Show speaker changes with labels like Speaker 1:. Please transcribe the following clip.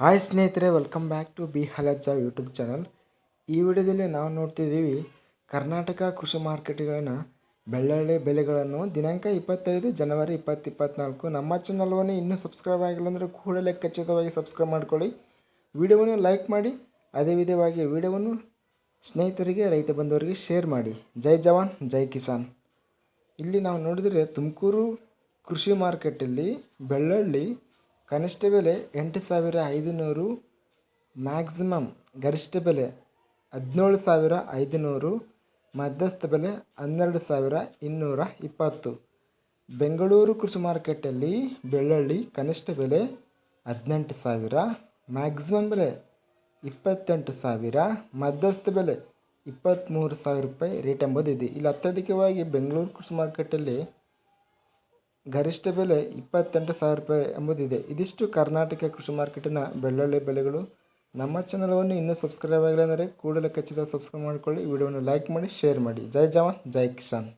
Speaker 1: Hi ಸ್ನೇಹಿತರೆ welcome back to B Halajja YouTube channel ಈ ವಿಡಿಯೋದಲ್ಲಿ ನಾವು ನೋಡ್ತಿದ್ದೀವಿ ಕರ್ನಾಟಕ ಕೃಷಿ ಮಾರ್ಕೆಟ್ಗಳನ್ನು ಬೆಳ್ಳುಳ್ಳಿ ಬೆಲೆಗಳನ್ನು ದಿನಾಂಕ ಇಪ್ಪತ್ತೈದು ಜನವರಿ ಇಪ್ಪತ್ತು ಇಪ್ಪತ್ತ್ನಾಲ್ಕು ನಮ್ಮ ಚಾನಲ್ವನ್ನು ಇನ್ನೂ ಸಬ್ಸ್ಕ್ರೈಬ್ ಆಗಿಲ್ಲ ಅಂದರೆ ಕೂಡಲೇ ಖಚಿತವಾಗಿ ಸಬ್ಸ್ಕ್ರೈಬ್ ಮಾಡ್ಕೊಳ್ಳಿ. ವಿಡಿಯೋವನ್ನು ಲೈಕ್ ಮಾಡಿ, ಅದೇ ವಿಧವಾಗಿ ವಿಡಿಯೋವನ್ನು ಸ್ನೇಹಿತರಿಗೆ, ರೈತ ಬಂಧುವರಿಗೆ ಶೇರ್ ಮಾಡಿ. ಜೈ ಜವಾನ್, ಜೈ ಕಿಸಾನ್. ಇಲ್ಲಿ ನಾವು ನೋಡಿದರೆ ತುಮಕೂರು ಕೃಷಿ ಮಾರ್ಕೆಟಲ್ಲಿ ಬೆಳ್ಳುಳ್ಳಿ ಕನಿಷ್ಠ ಬೆಲೆ ಎಂಟು ಸಾವಿರ ಐದುನೂರು ಮ್ಯಾಕ್ಸಿಮಮ್ ಗರಿಷ್ಠ ಬೆಲೆ ಹದಿನೇಳು ಸಾವಿರ ಐದುನೂರು, ಮಧ್ಯಸ್ಥ ಬೆಲೆ ಹನ್ನೆರಡು ಸಾವಿರ ಇನ್ನೂರ ಇಪ್ಪತ್ತು. ಬೆಂಗಳೂರು ಕೃಷಿ ಮಾರ್ಕೆಟಲ್ಲಿ ಬೆಳ್ಳುಳ್ಳಿ ಕನಿಷ್ಠ ಬೆಲೆ ಹದಿನೆಂಟು ಸಾವಿರ ಮ್ಯಾಕ್ಸಿಮಮ್ ಬೆಲೆ ಇಪ್ಪತ್ತೆಂಟು ಸಾವಿರ, ಮಧ್ಯಸ್ಥ ಬೆಲೆ ಇಪ್ಪತ್ತ್ಮೂರು ಸಾವಿರ ರೂಪಾಯಿ ರೇಟ್ ಎಂಬುದು ಇದೆ. ಇಲ್ಲಿ ಅತ್ಯಧಿಕವಾಗಿ ಬೆಂಗಳೂರು ಕೃಷಿ ಮಾರ್ಕೆಟಲ್ಲಿ ಗರಿಷ್ಠ ಬೆಲೆ ಇಪ್ಪತ್ತೆಂಟು ಸಾವಿರ ರೂಪಾಯಿ ಎಂಬುದಿದೆ. ಇದಿಷ್ಟು ಕರ್ನಾಟಕ ಕೃಷಿ ಮಾರ್ಕೆಟಿನ ಬೆಳ್ಳುಳ್ಳಿ ಬೆಲೆಗಳು. ನಮ್ಮ ಚಾನಲನ್ನು ಇನ್ನೂ ಸಬ್ಸ್ಕ್ರೈಬ್ ಆಗಿಲ್ಲ ಅಂದರೆ ಕೂಡಲೇ ಖಚಿತ ಸಬ್ಸ್ಕ್ರೈಬ್ ಮಾಡಿಕೊಳ್ಳಿ. ವಿಡಿಯೋವನ್ನು ಲೈಕ್ ಮಾಡಿ ಶೇರ್ ಮಾಡಿ. ಜೈ ಜವಾನ್, ಜೈ ಕಿಸಾನ್.